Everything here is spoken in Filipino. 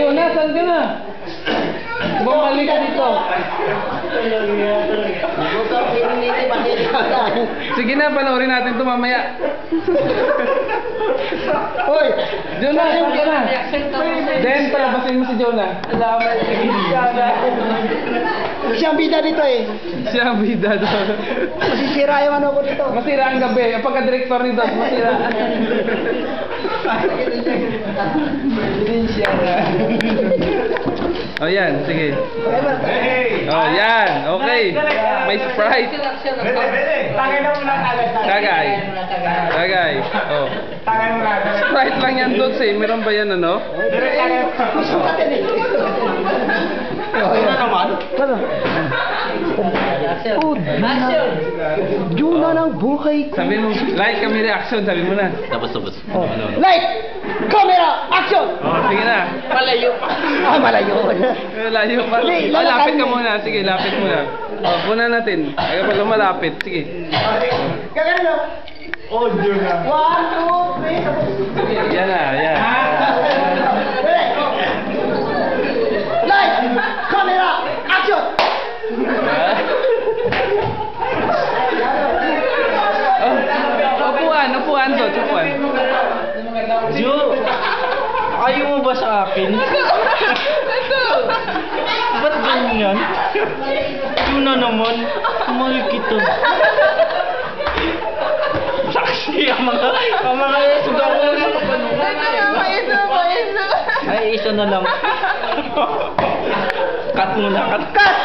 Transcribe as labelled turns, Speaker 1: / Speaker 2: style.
Speaker 1: Jonas, saan ka na? Bumalik ka dito. Sige na, panoorin natin ito mamaya.
Speaker 2: Hoy!
Speaker 1: Jonah, saan ka na? Den, palabasin mo si Jonah.
Speaker 2: Siyang bida dito eh.
Speaker 1: Siya ang bida doon.
Speaker 2: Masisira yung ano ko dito.
Speaker 1: Masira ang gabi. Ang pagka-director nito, masira. oh, yan. Sige. Oh, yan. Okay. May Sprite.
Speaker 3: Tagay na muna agad.
Speaker 1: Tagay. Tagay. Oh.
Speaker 3: Tagay mo na agad.
Speaker 1: Sprite lang yan doon, eh. Meron ba yan, ano?
Speaker 3: Direct tagay. Ano naman?
Speaker 2: Ano? Oh,
Speaker 4: Action!
Speaker 2: Juna ng buhay ko.
Speaker 1: Sabi mo, like kami reaction, sabi mo na.
Speaker 4: Tapos, tapos.
Speaker 2: Oh. Light! Camera! Action!
Speaker 1: Oh, sige na.
Speaker 4: Malayo pa.
Speaker 2: Ah, malayo.
Speaker 1: Eh, Layo pa.
Speaker 2: Hindi,
Speaker 1: Oh, lapit ka
Speaker 2: mo.
Speaker 1: muna. Sige, lapit muna. Oh, muna natin. Kaya pag lumalapit. Sige.
Speaker 2: Kagano lang.
Speaker 3: Oh, Juna.
Speaker 2: One, two, three.
Speaker 1: Yan na, yan.
Speaker 2: Light! Camera! Action!
Speaker 1: Oh, upuan, upuan to, upuan.
Speaker 4: Jo, ayaw mo ba sa akin? Ba't ganyan? Tuna naman. Mahal kita. Saksi ang mga... Ang mga sugaw ko na Ay, isa na lang. Cut mo na, cut.
Speaker 2: Cut!